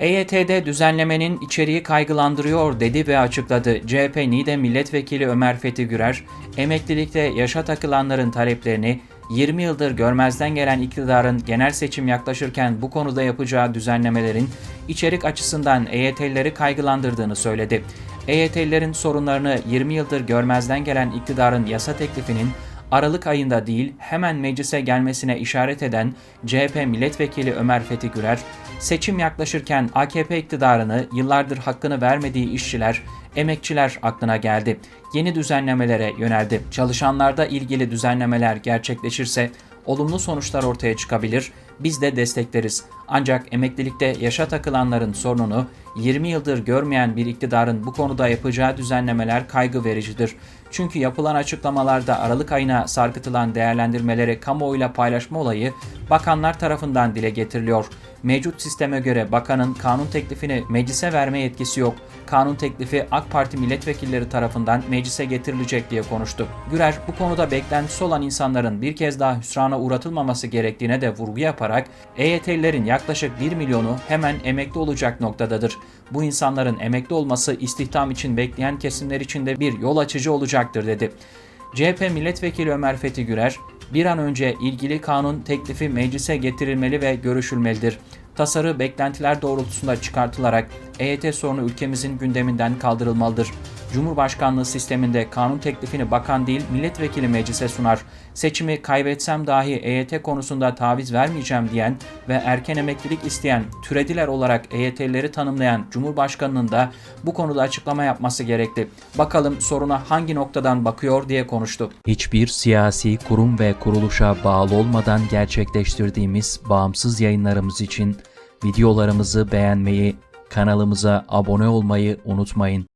EYT'de düzenlemenin içeriği kaygılandırıyor dedi ve açıkladı. CHP NİDE Milletvekili Ömer Fethi Gürer, emeklilikte yaşa takılanların taleplerini 20 yıldır görmezden gelen iktidarın genel seçim yaklaşırken bu konuda yapacağı düzenlemelerin içerik açısından EYT'lileri kaygılandırdığını söyledi. EYT'lilerin sorunlarını 20 yıldır görmezden gelen iktidarın yasa teklifinin Aralık ayında değil hemen meclise gelmesine işaret eden CHP milletvekili Ömer Fethi Gürer, seçim yaklaşırken AKP iktidarını yıllardır hakkını vermediği işçiler, emekçiler aklına geldi. Yeni düzenlemelere yöneldi. Çalışanlarda ilgili düzenlemeler gerçekleşirse olumlu sonuçlar ortaya çıkabilir, biz de destekleriz. Ancak emeklilikte yaşa takılanların sorununu 20 yıldır görmeyen bir iktidarın bu konuda yapacağı düzenlemeler kaygı vericidir. Çünkü yapılan açıklamalarda Aralık ayına sarkıtılan değerlendirmeleri kamuoyuyla paylaşma olayı bakanlar tarafından dile getiriliyor. Mevcut sisteme göre bakanın kanun teklifini meclise verme yetkisi yok. Kanun teklifi AK Parti milletvekilleri tarafından meclise getirilecek diye konuştu. Gürer bu konuda beklentisi olan insanların bir kez daha hüsrana uğratılmaması gerektiğine de vurgu yaparak EYT'lilerin yaklaşık 1 milyonu hemen emekli olacak noktadadır. Bu insanların emekli olması istihdam için bekleyen kesimler için de bir yol açıcı olacaktır dedi. CHP milletvekili Ömer Fethi Gürer, bir an önce ilgili kanun teklifi meclise getirilmeli ve görüşülmelidir. Tasarı beklentiler doğrultusunda çıkartılarak EYT sorunu ülkemizin gündeminden kaldırılmalıdır. Cumhurbaşkanlığı sisteminde kanun teklifini bakan değil milletvekili meclise sunar. Seçimi kaybetsem dahi EYT konusunda taviz vermeyeceğim diyen ve erken emeklilik isteyen türediler olarak EYT'lileri tanımlayan Cumhurbaşkanının da bu konuda açıklama yapması gerekli. Bakalım soruna hangi noktadan bakıyor diye konuştu. Hiçbir siyasi kurum ve kuruluşa bağlı olmadan gerçekleştirdiğimiz bağımsız yayınlarımız için videolarımızı beğenmeyi, kanalımıza abone olmayı unutmayın.